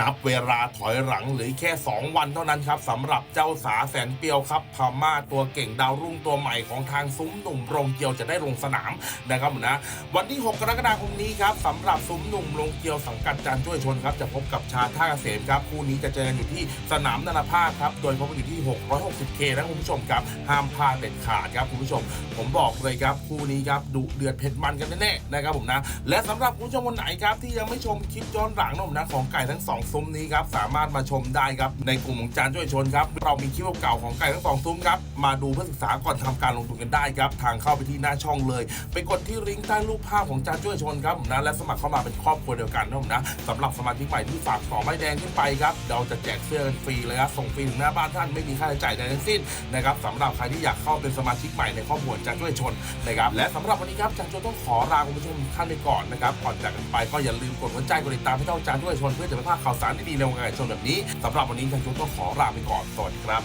นับเวลาถอยหลังเหรือแค่ 2 วันเท่านั้นครับสำหรับเจ้าสาแสนเปียวครับพม่าตัวเก่งดาวรุ่งตัวใหม่ของทางซุ้มหนุ่มโรงเกียวจะได้ลงสนามนะครับผมนะวันที่ 6 กรกฎาคมนี้ครับสำหรับซุ้มหนุ่มโรงเกียวสังกัดจานช่วยชนครับจะพบกับชาท่าเกษมครับคู่นี้จะเจอกันอยู่ที่สนามนานาภาคครับโดยพบกันอยู่ที่ 660K นะคุณผู้ชมครับห้ามพลาดเด็ดขาดครับคุณผู้ชม ผมบอกเลยครับคู่นี้ครับดุเดือดเผ็ดมันกันแน่ๆนะครับผมนะและสำหรับคุณผู้ชมคนไหนครับที่ยังไม่ชมคลิปย้อนหลังนะผมนะของไก่ทั้งสองซุ้มนี้ครับสามารถมาชมได้ครับในกลุ่มของจานช่วยชนครับเรามีคลิปเก่าของไก่ทั้งสองซุ้มครับมาดูเพื่อศึกษาก่อนทำการลงทุนกันได้ครับทางเข้าไปที่หน้าช่องเลย ไปกดที่ลิงก์ใต้รูปภาพของจานช่วยชนครับนะและสมัครเข้ามาเป็นครอบครัวเดียวกันนะผมนะสำหรับสมาชิกใหม่ที่ฝากสองไม้แดงขึ้นไปครับเราจะแจกเสื้อกันฟรีเลยครับส่งฟรีถึงหน้าบ้านท่านไม่มีค่าใช้จ่ายใดทั้งสิ้นนะครับสำหรับใครที่อยากเข้าเป็นสมาชิกใหม่ในครอบครัวจานช่วยชนนะครับและสำหรับวันนี้ครับจานช่วยต้องขอลาคุณผู้ชมท่านไปก่อนนะครับก่อนจากกันไปก็อย่าลืมกดหัวใจกดติดตามให้เจ้าจานช่วยชนเพื่อจะไม่พลาดข่าวสารดีๆในวงการชนแบบนี้สำหรับวันนี้ทานช่วยต้องขอลาไปก่อนสวัสดีครับ